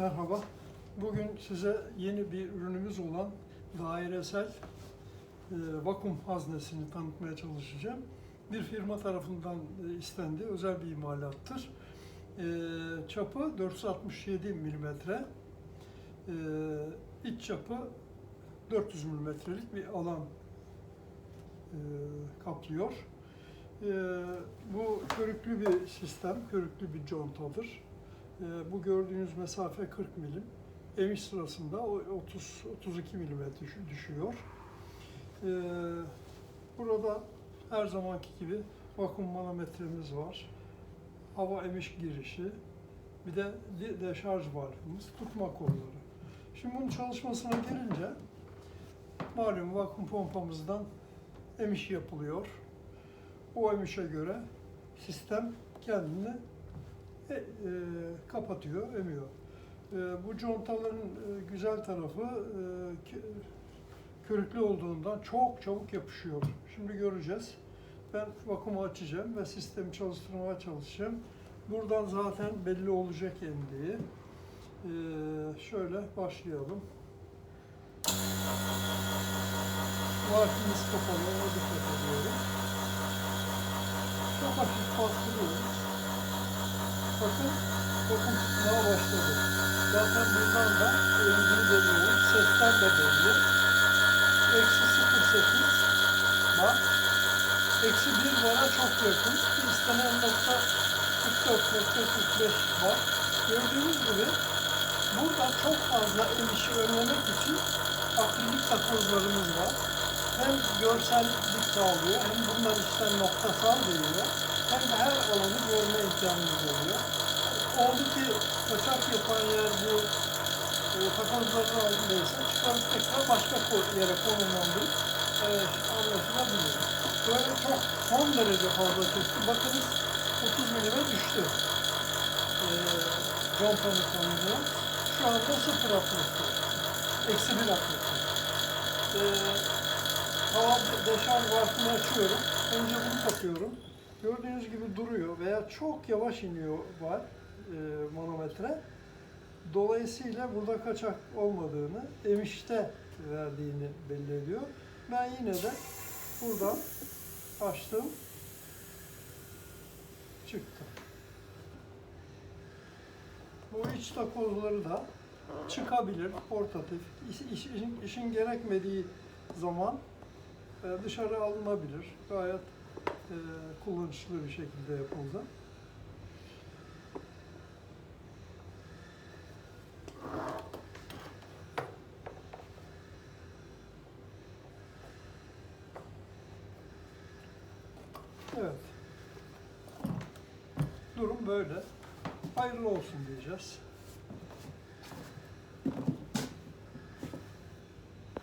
Merhaba. Bugün size yeni bir ürünümüz olan dairesel e, vakum haznesini tanıtmaya çalışacağım. Bir firma tarafından e, istendi, özel bir imalattır. E, çapı 467 milimetre, e, iç çapı 400 milimetrelik bir alan e, kaplıyor. E, bu körüklü bir sistem, körüklü bir contadır. E, bu gördüğünüz mesafe 40 milim. Emiş sırasında o 30 32 milime düş- düşüyor. E, burada her zamanki gibi vakum manometremiz var. Hava emiş girişi, bir de- deşarj valfimiz, tutma kolları. Şimdi bunun çalışmasına gelince malum vakum pompamızdan emiş yapılıyor. O emişe göre sistem kendini e, kapatıyor, emiyor. E, bu contaların e, güzel tarafı e, kö- körüklü olduğundan çok çabuk yapışıyor. Şimdi göreceğiz. Ben vakumu açacağım ve sistemi çalıştırmaya çalışacağım. Buradan zaten belli olacak emdiği. E, şöyle başlayalım. Valfimiz kapalı, ona dikkat ediyorum. Çok hafif bastırıyoruz. Bakın vakum tutmaya başladı. Zaten bundan da emdiği belli Sesten de belli. Eksi 0.8 bak. Eksi 1 bana çok yakın. İstenen nokta 44.45 var. Gördüğünüz gibi burada çok fazla emişi önlemek için akrilik takozlarımız var. Hem görsellik sağlıyor, hem bunlar işte noktasal veriyor, hem de her alanı görme imkanımız oluyor. Oldu ki kaçak yapan yer bu e, takozların altındaysa çıkarıp tekrar başka yere konumlandırıp e, anlaşılabilir. Böyle çok son derece fazla çekti. Bakınız 30 milime düştü. E, contanın sonucu. Şu anda 0 atmosfer. Eksi 1 atmosfer. E, hava de- deşarj varfını açıyorum. Önce bunu takıyorum. Gördüğünüz gibi duruyor veya çok yavaş iniyor var e, manometre. Dolayısıyla burada kaçak olmadığını, emişte verdiğini belli ediyor. Ben yine de buradan açtım, çıktı. Bu iç takozları da çıkabilir, portatif. İş- işin, işin gerekmediği zaman e, dışarı alınabilir. Gayet e, kullanışlı bir şekilde yapıldı. Evet. Durum böyle. Hayırlı olsun diyeceğiz.